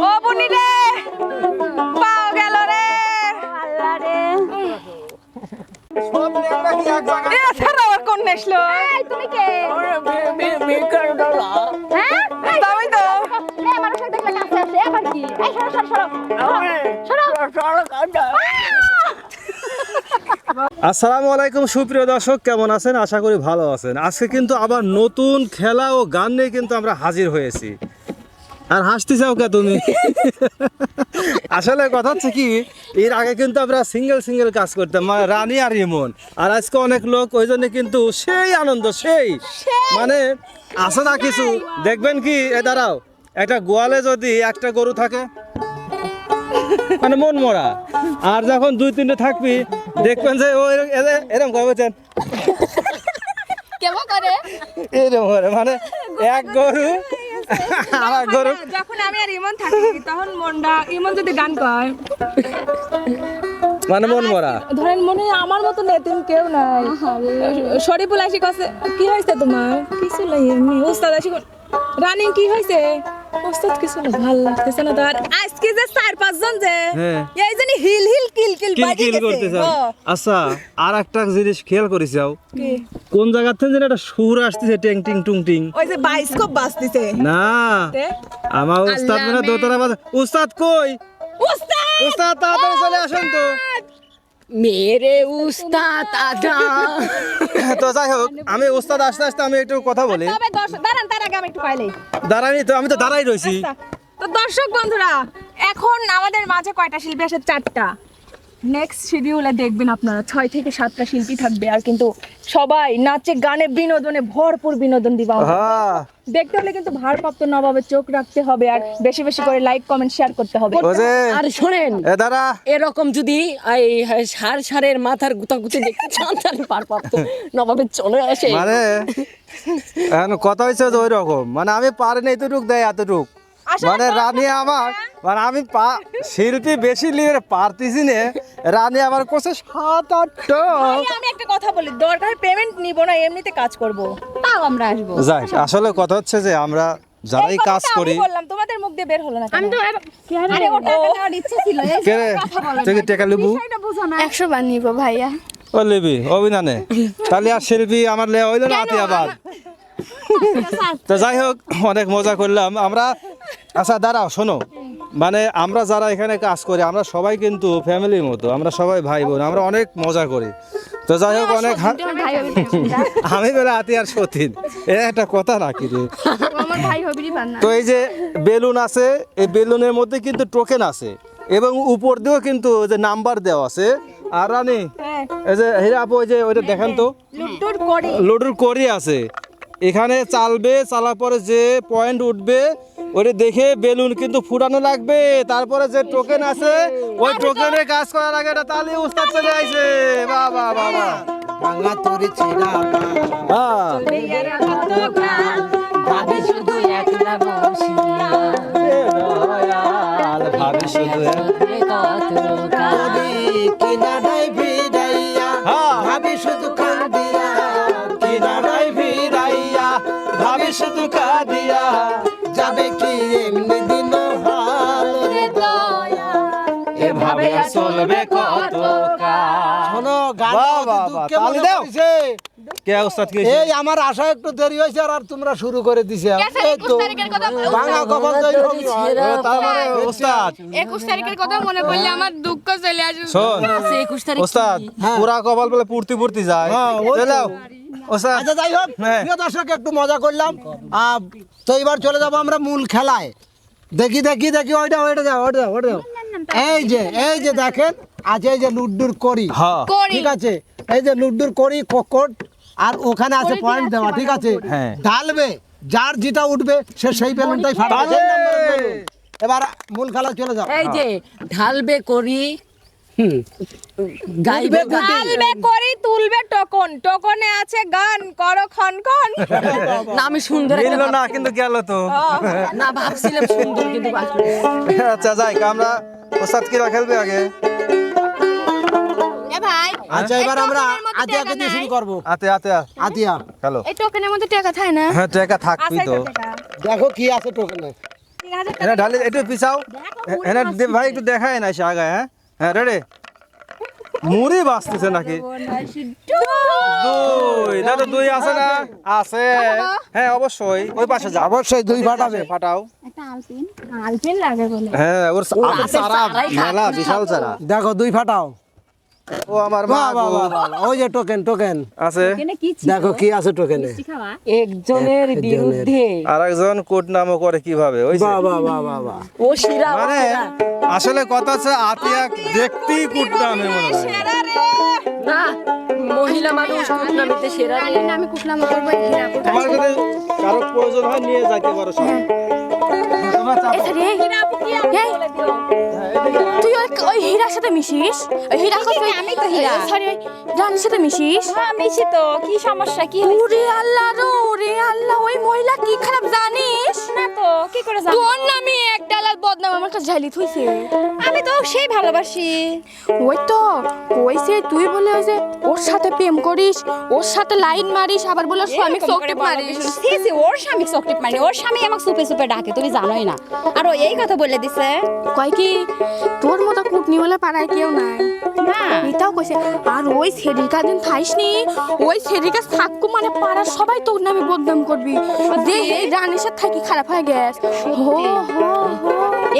ও বুনি রে পাও গেল রে। আল্লাহ রে। এ ছাড়া আবার কোন এই তুমি কে? হ্যাঁ? কি? এই সরো সরো সরো। সরো। আসসালামু আলাইকুম সুপ্রিয় দর্শক কেমন আছেন? আশা করি ভালো আছেন। আজকে কিন্তু আবার নতুন খেলা ও গান নিয়ে কিন্তু আমরা হাজির হয়েছি। আর হাসতে চাও কে তুমি? আসলে কথা হচ্ছে কি এর আগে কিন্তু আমরা সিঙ্গেল সিঙ্গেল কাজ করতাম মানে রানী আর ইমন আর আজকে অনেক লোক ওই জন্য কিন্তু সেই আনন্দ সেই। মানে আসে না কিছু? দেখবেন কি? এ দাঁড়াও। একটা গোয়ালে যদি একটা গরু থাকে মানে মন মরা। আর যখন দুই তিনটে থাকবি দেখবেন যে ও এরম- এরে- এরম করে বুঝছেন? কেমন করে? এরম করে মানে এক গরু আর গরু। যখন আমি আর ইমন থাকি তখন মনটা ইমন যদি গান কয় মানে মন মরা। ধরেন মনে আমার মতো নেতিম কেউ নাই। শরীফুল আসি কাছে কি হয়েছে তোমার? কিছু নাই এমনি ওস্তাদ আসি কোন- রানিং কি হয়েছে? কিছু না ভালো লাগতেছে না তো আর আজকে যে চার পাঁচজন যে হ্যাঁ। এই জানি হিল হিল কিল কিল কিল বাজি করতে আচ্ছা আর একটা জিনিস খেয়াল করিস যাও। কোন জায়গা থেকে যেন একটা সুর আসতেছে টেং টিং টুং টিং। ওই যে বাইস্কোপ বাজতেছে। না? আমার উস্তাদ মানে দোতলা বাজে উস্তাদ কই? ওস্তাদ উস্তাদ তাড়াতাড়ি চলে আসেন তো। মেরে উস্তাদ আদা তো যাই হোক আমি উস্তাদ আসতে আসতে আমি একটু কথা বলি। তবে দর্শক দাঁড়ান তার আগে আমি একটু পাইলে দাঁড়ানি তো আমি তো দাঁড়াই রইছি। তো দর্শক বন্ধুরা এখন আমাদের মাঝে কয়টা শিল্পী আছে? চারটা। নেক্সট শিডিউলে দেখবেন আপনারা ছয় থেকে সাতটা শিল্পী থাকবে আর কিন্তু সবাই নাচে গানে বিনোদনে ভরপুর বিনোদন দিবা দেখতে হলে কিন্তু ভারপ্রাপ্ত নবাবে চোখ রাখতে হবে আর বেশি বেশি করে লাইক কমেন্ট শেয়ার করতে হবে। আর শোনেন এ দাঁড়া! এরকম যদি এই সার সারের মাথার গুতাগুতি দেখতে চান তাহলে পারপাপ্ত নবাবে চলে আসে। মানে এখন কথা হয়েছে ওই রকম মানে আমি পারি না এতটুক দেয় এতটুক। মানে রানী আমার মানে আমি পা- শিল্পী বেশি নিয়ে পারতেছি না। রানী আমার কোসে সাত আটটা ভাই, আমি একটা কথা বলি দরকার পেমেন্ট নিব না এমনিতে কাজ করব। তাও আমরা আসব। যাই আসলে কথা হচ্ছে যে আমরা যারাই এই কাজ করি বললাম তোমাদের মুখ দিয়ে বের হলো না আমি তো আরে ওটা নেওয়ার ইচ্ছা ছিল এই কে রে? তুই টেকা লিবু? বিষয়টা বুঝো না। একশো বার নিব ভাইয়া। ও লিবি অভিনানে। তাহলে আর শিল্পী আমার লে হইল না আতি আবার। তো যাই হোক অনেক মজা করলাম। আমরা আচ্ছা দাঁড়াও শোনো। মানে আমরা যারা এখানে কাজ করি আমরা সবাই কিন্তু ফ্যামিলির মতো। আমরা সবাই ভাই বোন আমরা অনেক মজা করি। তো যাই হোক অনেক হা- ভাই হবি আমি বলে আতি আর সতীন। এ একটা কথা নাকি রে। তো এই যে বেলুন আছে এই বেলুনের মধ্যে কিন্তু টোকেন আছে। এবং উপর দিয়েও কিন্তু যে নাম্বার দেওয়া আছে। আর রানী হ্যাঁ। এই যে হিরা আপু ওই যে ওইটা দেখেন তো। করি। লুডুর করি আছে। এখানে চালবে চালার পরে যে পয়েন্ট উঠবে ওটা দেখে বেলুন কিন্তু ফুটানো লাগবে। তারপরে যে টোকেন আছে ওই টোকেনে কাজ করার আগে এটা তালি উস্তাদ চলে আইছে। বাবা বাবা ভাঙা তরি ছিড়া হ্যাঁ। ভাবি শুধু একলা বসিয়া। কিনারায় এভাবে চলবে কত শোনো গান দাও। কে উস্তাদ কি এই আমার আশা একটু দেরি হয়েছে আর তোমরা শুরু করে দিছে। এই তো। ভাঙা কপাল তৈরি হবে। তার মানে উস্তাদ তারিখের কথা মনে পড়লে আমার দুঃখ চলে আসে শোন আছে একুশ তারিখ? ওস্তাদ পুরা কপাল বলে পূর্তি পূর্তি যায়। হ্যাঁ, চলো ওস্তাদ আচ্ছা যাই হোক হ্যাঁ। প্রিয় দর্শক একটু মজা করলাম। আহ, তো এবার চলে যাব আমরা মূল খেলায়। দেখি দেখি দেখি ওইটা ওইটা যাও ওইটা যাও ওইটা যাও এই যে এই যে দেখেন আজ এই যে লুড্ডুর করি ঠিক আছে? এই যে লুড্ডুর করি কোকট আর ওখানে আছে পয়েন্ট দেওয়া ঠিক আছে? হ্যাঁ। ঢালবে যার যেটা উঠবে সে সেই বেলুনটাই ফাটাবে। এবার মূল খেলা চলে যাও। এই যে ঢালবে করি গাইবে করি তুলবে টকন। টকনে আছে গান করো খন খন না আমি সুন্দর একটা না কিন্তু গেল তো। না ভাবছিলাম সুন্দর কিন্তু আচ্ছা যাই আমরা কিরা খেলবে আগে? আচ্ছা এবার আমরা টোকেনের আতিয়াকে দিয়ে শুরু নাই? করব। আতে আতে আতিয়া। খেলো এই টোকেনের মধ্যে টাকা থাকে না? হ্যাঁ টাকা থাকবি তো। তো দেখো কি আছে টোকেনে। ঢালি একটু পিছাও। হ্যাঁ ভাই একটু দেখায় না সে আগায় হ্যাঁ? হ্যাঁ রে মুড়ি বাঁচতেছে নাকি? দুই না তো দুই আছে না? আছে। হ্যাঁ অবশ্যই। ওই পাশে যা। অবশ্যই দুই ফাটাবে। ফাটাও। হ্যাঁ ওর সারা চারা মেলা বিশাল চারা দেখো দুই ফাটাও। ও আমার মা। ওই যে টোকেন টোকেন আছে? দেখো কি আছে টোকেনে একজনের একজনের। বিরুদ্ধে। আর একজন কোট নামও করে কীভাবে? ওই। বাহ বাহ বাহ বাহ বাহ। ও শিরা মানে আসলে কথা হচ্ছে আতিয়া দেখতেই কুট নামে মনে হয়। না মহিলা মানুষ টুর্নামেন্টে সেরা রে। আমি কুকলাম করব হীরা তোমার যদি কারও প্রয়োজন হয় নিয়ে যাইতে পারো সব তোমরা চাপো। ওই ওই হীরার সাথে মিশিস? হীরা কথা আমি তো হীরা। সরি রানীর সাথে মিশিস? হ্যাঁ মিশি তো কি সমস্যা কি ওরে আল্লাহ রো ওরে আল্লাহ ওই মহিলা কি খারাপ জানিস? না তো কি করে জানিস তোর নামে এক ডালার বদনাম আমার কাছে ঝালি থইছে। আমি তো সেই ভালোবাসি। ওই তো কইছে তুই বলে ওই যে ওর সাথে প্রেম করিস ওর সাথে লাইন মারিস আবার বলে স্বামী চোখে মারিস। সি সি ওর স্বামী চকলেট মানে ওর স্বামী আমাকে সুপে সুপে ডাকে তুমি জানোই না। আর এই কথা বলে দিছে। কয় কি তোর মতো কুটনি বলে পাড়ায় কেউ নাই। না। এটাও কইছে আর ওই সেরিকা দিন খাইসনি? ওই থাককু মানে পাড়ার সবাই তোর নামে বদনাম করবি। যে এই রানীর সাথে থাকি খারাপ হয়ে গেছ। হো হো হো।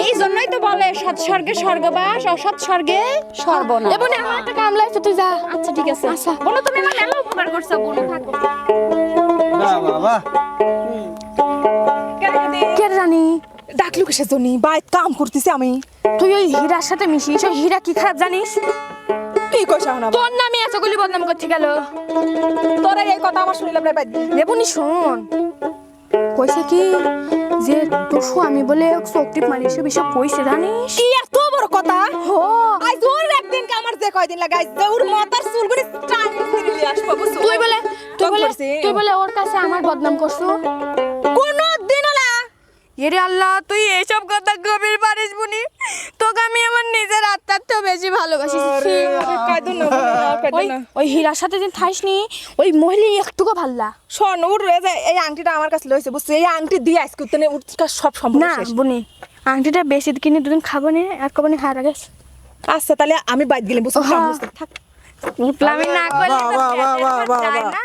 এই জন্যই তো বলে সৎ স্বর্গে স্বর্গবাস অসৎ স্বর্গে সর্বনাশ। এবং আমার একটা কামলা আছে তুই যা। আচ্ছা ঠিক আছে। আচ্ছা। বোনো তুমি আমার মেলা উপকার করছ বোনো থাকো। বাহ, বাহ, ডাকলু কিসের জন্য বাইত কাম করতেছি আমি। তুই ওই হীরার সাথে মিশিস ওই হীরা কি খারাপ জানিস? কি কইছ না তোর নামে এতগুলি বদনাম করতে গেল তোরা এই কথা আমার শুনলাম বাইত শোন। কইছে কি যে স্বামী বলে মারি এসব এসব কইছে জানিস? কি এত বড় কথা? হো। আজ ওর একদিন কে আমার যে কয়দিন লাগে আজ ওর মাথার টান নিয়ে আসব তুই বলে তুই বলে তুই বলে ওর কাছে আমার বদনাম করছ? এরে আল্লাহ তুই এসব কথা গভীর পারিস বুনি? তোকে আমি আমার নিজের আত্মার তো বেশি ভালোবাসি। না ওই না। ওই হীরার সাথে যে থাইসনি ওই মহিলা একটুকু ভাল্লা। শোন ওর এই যে এই আংটিটা আমার কাছে লইছে বুঝছ এই আংটি দিয়ে আজকে ওর কাছে সব সম্ভব না বুনি আংটিটা বেশি কিনে দুদিন খাব নি আর কবো নি হারা গেছে আচ্ছা তাহলে আমি বাইত গেলাম বুঝছ। থাক। আমি না করলে তো। না,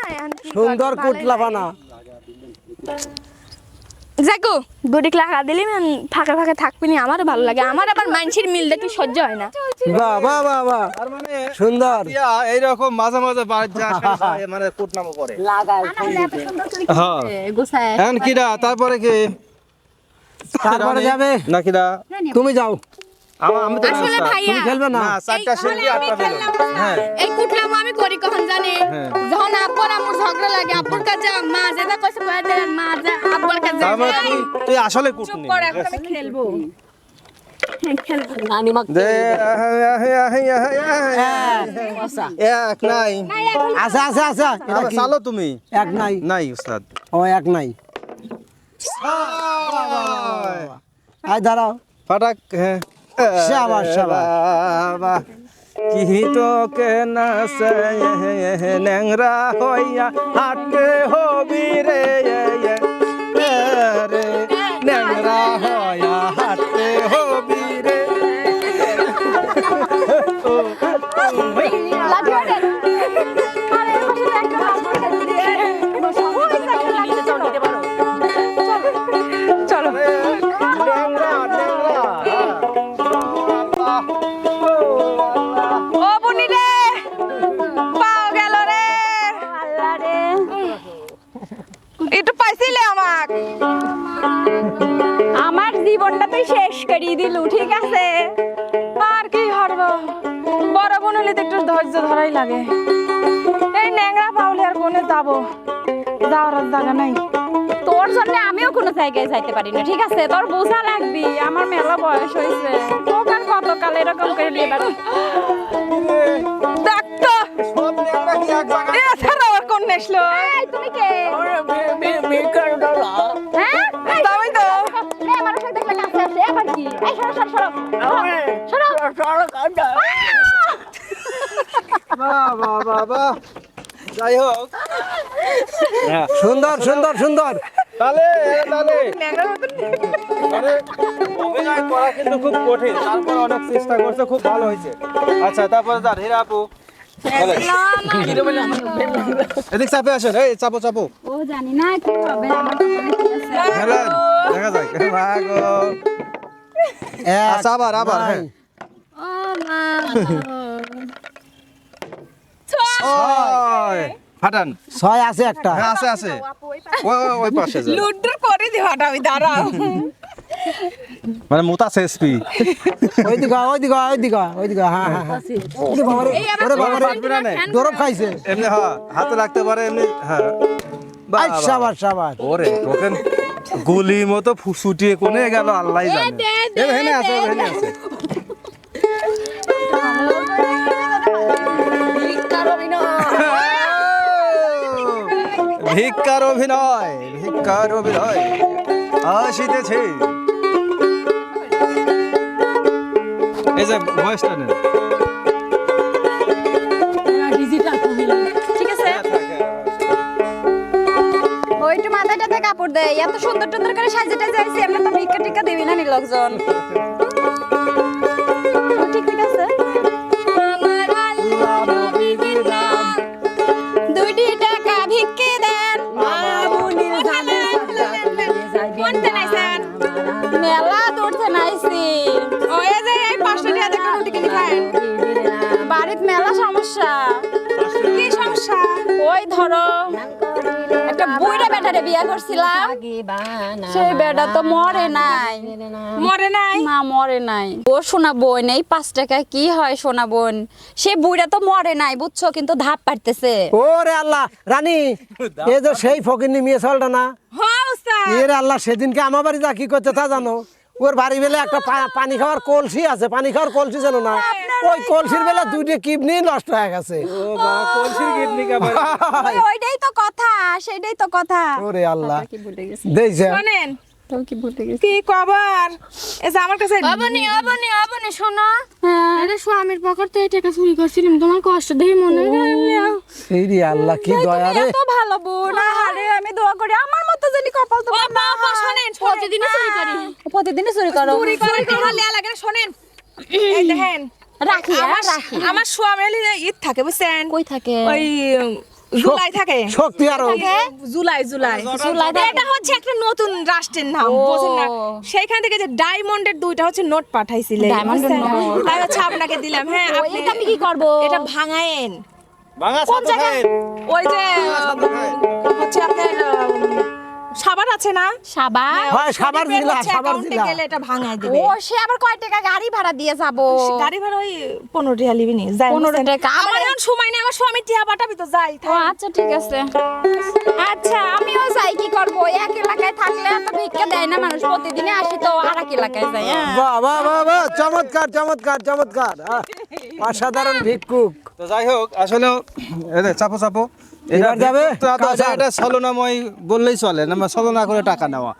সুন্দর কুটলা বানা। যাকো দুটি লাগা দিলি ফাঁকে ফাঁকে থাকবি নি আমারও ভালো লাগে। আমার আবার মানসির মিল দেখলে সহ্য হয় না। বাহ বাহ বাহ বাহ তার মানে সুন্দর এইরকম মাঝে মাঝে বাড়ি যা আসে, মানে কোট নামও করে। লাগায় হ্যাঁ। গোসায় এখন কিরা তারপরে কি? তারপরে যাবে। না কিরা? তুমি যাও। আমা- তো আসলে ভাইয়া তুমি খেলবে না? চারটা শিল্পী আটটা হ্যাঁ। এই কুটলাম আমি করি কখন জানে? হ্যাঁ। যখন আব্বর আমার ঝগড়া লাগে আব্বুর কাছে মা যেটা কইছে কয়ে দেন মা যে আব্বুর কাছে মানে তুই তুই আসলে কুটনি পরে এখন আমি খেলব। নানি মা দে এক নাই। আচ্ছা আচ্ছা আচ্ছা? চালো তুমি? এক নাই। নাই উস্তাদ। ও এক নাই। আয় দাঁড়াও। ফাটাক হ্যাঁ। শাবাশ, শাবাশ। কি তো কে না ন্যাংরা হইয়া হাতে হবি রে রে ন্যাংরা হইয়া হাতে হবি রে শেষ করিয়ে দিলু ঠিক আছে? আর কি হারবো বড় বোন হলে একটু ধৈর্য ধরাই লাগে। এই ন্যাংরা পাউলে আর কোনে যাব? যাওয়ার জায়গা নাই। তোর জন্য আমিও কোনো জায়গায় যাইতে পারি না ঠিক আছে? তোর বোঝা লাগবি আমার মেলা বয়স হয়েছে। তোকে আর কতকাল এরকম করে নিয়ে বেড়াবি? ডাক্তার সব ন্যাংরা কি এক জায়গায় এছাড়া আর কোন নেসলো এই তুমি কে? যাই হোক সুন্দর সুন্দর সুন্দর। অভিনয় করা কিন্তু খুব কঠিন। তারপর অনেক চেষ্টা করছে খুব ভালো হয়েছে। আচ্ছা তারপরে তার হীরা আপু। এদিক চাপে আসেন এই চাপো চাপো। ও জানি না কি হবে আমার তো হচ্ছে। হেলেন, দেখা যাক। মা গো। এক, আচ্ছা আবার আবার হ্যাঁ। ও মা ছয়। ফাটান। ছয় আছে একটা। হ্যাঁ আছে আছে। ওই ওই- ওই পাশে। লুড্ডুর করে আমি দাঁড়াও। মানে মুতাছে এসপি। ওইদিকে ওইদিকে ওইদিকে ওইদিকে হ্যাঁ হ্যাঁ হ্যাঁ। ওরে বাবা রে, ওরে বাবা রে, পারবে না? দরব খাইছে। এমনি হ্যাঁ হাতে রাখতে পারে এমনি হ্যাঁ। বাহ। সাবাস সাবাস। ওরে টোকেন। গুলি মতো ফুসুটিয়ে কোনে গেল আল্লাহ জানে। এ হেনে আছে হেনে আছে ভিক্ষার অভিনয় ভিক্ষার অভিনয়। আসিতেছে। এই যে ভয়েসটা নেন। দেয় এত সুন্দর সুন্দর করে সাজে টাজে আইছি এমনি তো ভিক্ষা টিক্কা দিবি না নি লোকজন ঠিক ঠিক আছে। দুইটি টাকা ভিক্ষে দেন। কোনটা নাইছেন? মেলা দূরতে নাইছি। ওই যে এই পাঁচটা টাকা দেখে রুটি কিনে খায়? বাড়িত মেলা সমস্যা। কি সমস্যা? ওই ধরো বেটারে বিয়া করছিলাম। সেই বেটা তো মরে নাই। মরে নাই? না মরে নাই। ও সোনা বোন এই পাঁচ টাকা কি হয় সোনা বোন? সে বুড়া তো মরে নাই বুঝছ? কিন্তু ধাপ পারতেছে। ওরে আল্লাহ রানী এ যে সেই ফকির মেয়ে চলটা না? হ্যাঁ আল্লাহ সেদিনকে আমার বাড়ি যা কি করতে তা জানো? ওর বাড়ি বেলে একটা পা- পানি খাওয়ার কলসি আছে পানি খাওয়ার কলসি যেন না ওই কলসির বেলা দুইটা কিডনি নষ্ট হয়ে গেছে। ও বাবা কলসির কিডনি কাবার। ওইটাই তো কথা সেটাই তো কথা। ওরে আল্লাহ। শোনেন তো কি ভুলে গেছি? কি খবর? এই যে আমার কাছে অবনি অবনি অবনি শোনো। হ্যাঁ। আরে স্বামীর পকেট থেকে টাকা চুরি করছিলাম তোমার কষ্ট দেখে মনে হয় এই রে আল্লাহ কি দয়া রে। এত ভালো বোন আরে আমি দোয়া করি আমার মতো জানি কপাল তো বাবা শোনেন প্রতিদিনই চুরি করি। প্রতিদিনই চুরি করো। চুরি করে টাকা লেয়া লাগে শোনেন। এই দেখেন রাখি হ্যাঁ, আমার রাখি। আমার স্বামী ঈদ থাকে বুঝছেন? কই থাকে? ওই জুলাই থাকে। শক্তি আরও। জুলাই জুলাই জুলাই। এটা হচ্ছে একটা নতুন রাষ্ট্রের নাম ও। না? সেইখান থেকে যে ডায়মন্ডের দুইটা হচ্ছে নোট পাঠাইছিলে ডায়মন্ডের নোট। তাই হচ্ছে আপনাকে দিলাম। হ্যাঁ আপনি আমি কি করব? এটা ভাঙায়েন। ভাঙা সাথে খায়। ওই যে হচ্ছে আপনার সাবান আছে না? সাবা হয় জিলা হচ্ছে, অ্যাকাউন্টে জিলা। গেলে এটা ভাঙায় ও সে আবার কয় টাকা গাড়ি ভাড়া দিয়ে যাব? গাড়ি ভাড়া ওই পনেরো টাকা লিবি নি যাই 15 বুঝছেন? টাকা। আমার এখন সময় নেই আমার স্বামী টিয়া পাঠাবি তো যাই ও আচ্ছা ঠিক আছে। আচ্ছা আমিও যাই কি করব? এক এলাকায় থাকলে তো ভিক্ষা দেয় না মানুষ প্রতিদিনে আসি তো আর এক এলাকায় যাই হ্যাঁ। বাহ বাহ বাহ বাহ চমৎকার চমৎকার চমৎকার। আহ, অসাধারণ ভিক্ষুক। তো যাই হোক আসলে চাপো চাপো। এবার যাবে? তো এটা ছলনাময় বললেই চলে না সলনা করে টাকা নেওয়া